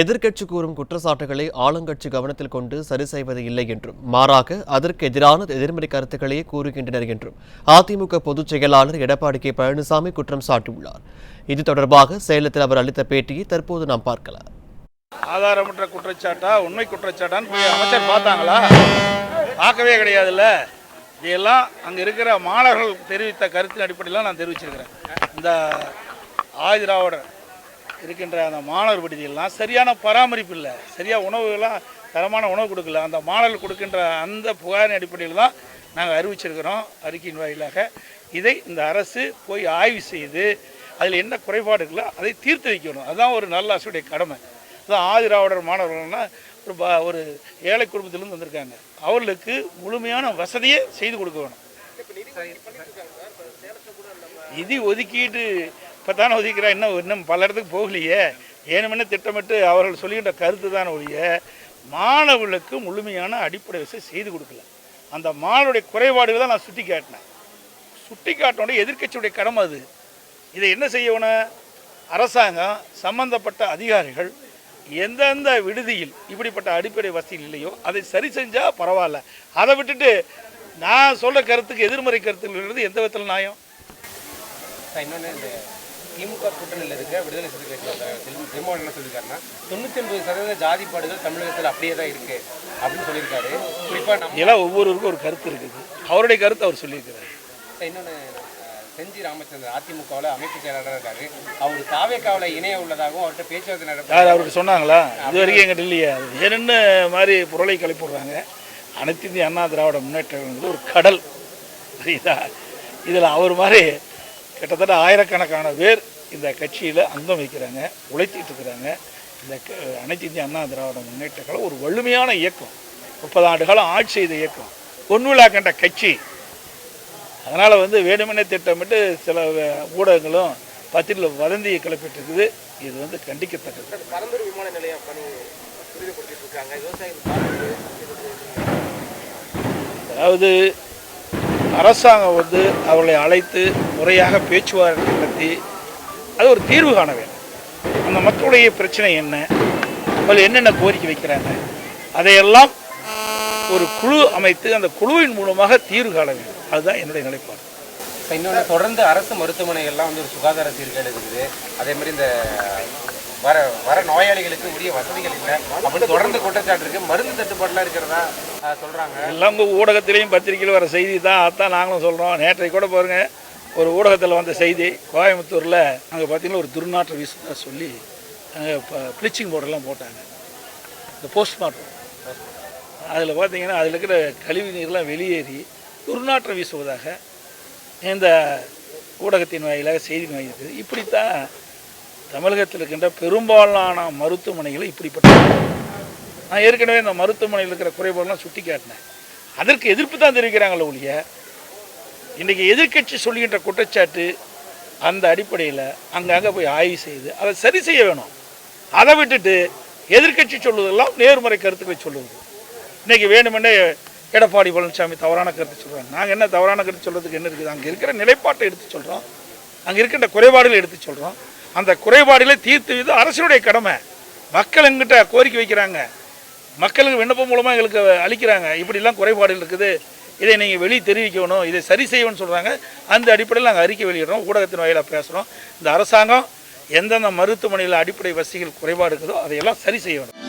எதிர்க்கட்சி கூறும் குற்றச்சாட்டுகளை ஆளுங்கட்சி கவனத்தில் கொண்டு சரி செய்வது இல்லை என்றும் மாறாக அதற்கு எதிரான எதிர்மறை கருத்துக்களையே கூறுகின்றனர் என்றும் அதிமுக பொதுச் செயலாளர் எடப்பாடி கே பழனிசாமி குற்றம் சாட்டியுள்ளார். இது தொடர்பாக சேலத்தில் அவர் அளித்த பேட்டியை தற்போது நாம் பார்க்கலாம். ஆதாரமற்ற குற்றச்சாட்டா? உண்மை குற்றச்சாட்டான்னு போய் அமைச்சர் பார்த்தாங்களா? பார்க்கவே கிடையாதுல்ல. இதெல்லாம் அங்கே இருக்கிற மாணவர்கள் தெரிவித்த கருத்தின் அடிப்படையில் நான் தெரிவிச்சிருக்கிறேன். இந்த ஆதிராவிடர் இருக்கின்ற அந்த மாணவர் விடுதியெல்லாம் சரியான பராமரிப்பு இல்லை. சரியாக உணவுகள்லாம் தரமான உணவு கொடுக்கல. அந்த மாணவர்கள் கொடுக்கின்ற அந்த புகாரின் அடிப்படையில் தான் நாங்கள் அறிவிச்சிருக்கிறோம் அறிக்கையின் வாயிலாக. இதை இந்த அரசு போய் ஆய்வு செய்து அதில் என்ன குறைபாடுகளோ அதை தீர்த்து வைக்கணும். அதுதான் ஒரு நல்ல அரசுடைய கடமை. அதான் ஆதிராவிடர் மாணவர்கள்னா ஒரு ப ஒரு ஏழை குடும்பத்திலேருந்து வந்திருக்காங்க. அவர்களுக்கு முழுமையான வசதியை செய்து கொடுக்க வேணும். நிதி ஒதுக்கீடு இப்போ தானே ஒதுக்கிறா? இன்னும் இன்னும் பல இடத்துக்கு போகலையே. ஏனுமென்னு திட்டமிட்டு அவர்கள் சொல்லுகின்ற கருத்து தான் ஒழிய மாணவர்களுக்கு முழுமையான அடிப்படை வசதி செய்து கொடுக்கல. அந்த மாணவருடைய குறைபாடுகளை தான் நான் சுட்டி காட்டினேன். சுட்டி காட்டினோட எதிர்க்கட்சியுடைய கடமை அது. இதை என்ன செய்யணும் அரசாங்கம் சம்பந்தப்பட்ட அதிகாரிகள் எந்தெந்த விடுதியில் இப்படிப்பட்ட அடிப்படை வசதிகள் இல்லையோ அதை சரி செஞ்சால் பரவாயில்ல. அதை விட்டுட்டு நான் சொல்கிற கருத்துக்கு எதிர்மறை கருத்துங்கிறது எந்த விதத்தில் நியாயம்? இன்னொன்று திமுக கூட்டணியில் இருக்க விடுதலை சிறுத்தை திருமாவளவன் என்ன சொல்லியிருக்காருன்னா தொண்ணூற்றி ஒன்பது சதவீத ஜாதிப்பாடுகள் தமிழகத்தில் அப்படியே தான் இருக்கு அப்படின்னு சொல்லியிருக்காரு. குறிப்பாக நம்ம இதெல்லாம் ஒவ்வொருவருக்கும் ஒரு கருத்து இருக்குது. அவருடைய கருத்து அவர் சொல்லியிருக்கிறார். இன்னொன்று செஞ்சி ராமச்சந்திரன் அதிமுகவில் அமைப்பு செயலாளராக இருக்காரு. அவர் தாவேக்காவில் இணைய உள்ளதாகவும் அவர்கிட்ட பேச்சுவார்த்தை நடத்த யார் அவருக்கு சொன்னாங்களா? இது வரைக்கும் எங்கிட்ட இல்லையா. அது வேணும்னு மாதிரி பொருளை கிளப்பிடுறாங்க அனைத்து இந்திய அண்ணா திராவிட முன்னேற்றங்கிறது ஒரு கடல். சரிதா இதில் அவர் மாதிரி கிட்டத்தட்ட ஆயிரக்கணக்கான பேர் இந்த கட்சியில் அங்கம் வைக்கிறாங்க உழைத்திட்டு இருக்கிறாங்க. இந்த அனைத்து இந்திய அண்ணா திராவிட முன்னேற்ற கழகம் ஒரு வலிமையான இயக்கம். முப்பது ஆண்டு காலம் ஆட்சி செய்த இயக்கம். பொன்விழா கண்ட கட்சி. அதனால் வந்து வேணுமெனே திட்டமிட்டு சில ஊடகங்களும் பத்திரிகையில் வதந்தியை கிளப்பிட்டு இருக்குது இது வந்து கண்டிக்கத்தக்கது. பரந்தூர் விமான நிலையம் பணி அதாவது அரசாங்கம் வந்து அவர்களை அழைத்து முறையாக பேச்சுவார்த்தை நடத்தி அது ஒரு தீர்வு காண வேண்டும். அந்த மக்களுடைய பிரச்சனை என்ன? அவர்கள் என்னென்ன கோரிக்கை வைக்கிறாங்க? அதையெல்லாம் ஒரு குழு அமைத்து அந்த குழுவின் மூலமாக தீர்வு காண வேண்டும். அதுதான் என்னுடைய நிலைப்பாடு. இப்போ இன்னொன்று தொடர்ந்து அரசு மருத்துவமனைகள்லாம் வந்து ஒரு சுகாதார சீர்கேடு இருக்குது அதே மாதிரி இந்த வர வர நோயாளிகளுக்கு உரிய வசதிகள் இல்லை. அப்படின்னு தொடர்ந்து குற்றச்சாட்டு இருக்கு. மருந்து தட்டுப்பாடுலாம் இருக்கிறதா? சொல்கிறாங்க எல்லாம் ஊடகத்திலையும் பத்திரிகையில் வர செய்தி தான் அதான் நாங்களும் சொல்கிறோம் நேற்றைக்கு கூட பாருங்க ஒரு ஊடகத்தில் வந்த செய்தி கோயம்புத்தூரில் அங்கே பார்த்தீங்கன்னா ஒரு துர்நாற்றம் வீசுதா சொல்லி அங்கே ப்ளீச்சிங் பவுடர்லாம் போட்டாங்க. இந்த போஸ்ட்மார்ட்டம் அதில் பார்த்தீங்கன்னா அதில் இருக்கிற கழிவு நீர்லாம் வெளியேறி துர்நாற்றம் வீசுவதாக இந்த ஊடகத்தின் வாயிலாக செய்தி வாங்கியிருக்குது இப்படித்தான் தமிழகத்தில் இருக்கின்ற பெரும்பாலான மருத்துவமனைகளை இப்படிப்பட்ட நான் ஏற்கனவே இந்த மருத்துவமனையில் இருக்கிற குறைபாடெல்லாம் சுட்டி காட்டினேன். அதற்கு எதிர்ப்பு தான் தெரிவிக்கிறாங்களே ஒழிய இன்றைக்கி எதிர்க்கட்சி சொல்லுகின்ற குற்றச்சாட்டு அந்த அடிப்படையில் அங்கங்கே போய் ஆய்வு செய்து அதை சரி செய்ய வேணும். அதை விட்டுட்டு எதிர்க்கட்சி சொல்லுவதெல்லாம் நேர்முறை கருத்துக்களை சொல்லுவது இன்றைக்கி வேணுமென்னே எடப்பாடி பழனிசாமி தவறான கருத்து சொல்கிறாங்க நாங்கள் என்ன தவறான கருத்து சொல்கிறதுக்கு என்ன இருக்குது? அங்கே இருக்கிற நிலைப்பாட்டை எடுத்து சொல்கிறோம் அங்கே இருக்கின்ற குறைபாடுகளை எடுத்து சொல்கிறோம் அந்த குறைபாடுகளை தீர்த்து இது அரசினுடைய கடமை. மக்கள் எங்கிட்ட கோரிக்கை வைக்கிறாங்க. மக்களுக்கு விண்ணப்பம் மூலமாக எங்களுக்கு அளிக்கிறாங்க. இப்படிலாம் குறைபாடுகள் இருக்குது. இதை நீங்கள் வெளியே தெரிவிக்கணும். இதை சரி செய்யணும்னு சொல்கிறாங்க அந்த அடிப்படையில் நாங்கள் அறிக்கை வெளியிடுறோம். ஊடகத்தின் வாயிலாக பேசுகிறோம் இந்த அரசாங்கம் எந்தெந்த மருத்துவமனையில் அடிப்படை வசதிகள் குறைபாடு இருக்குதோ அதையெல்லாம் சரி செய்யணும்.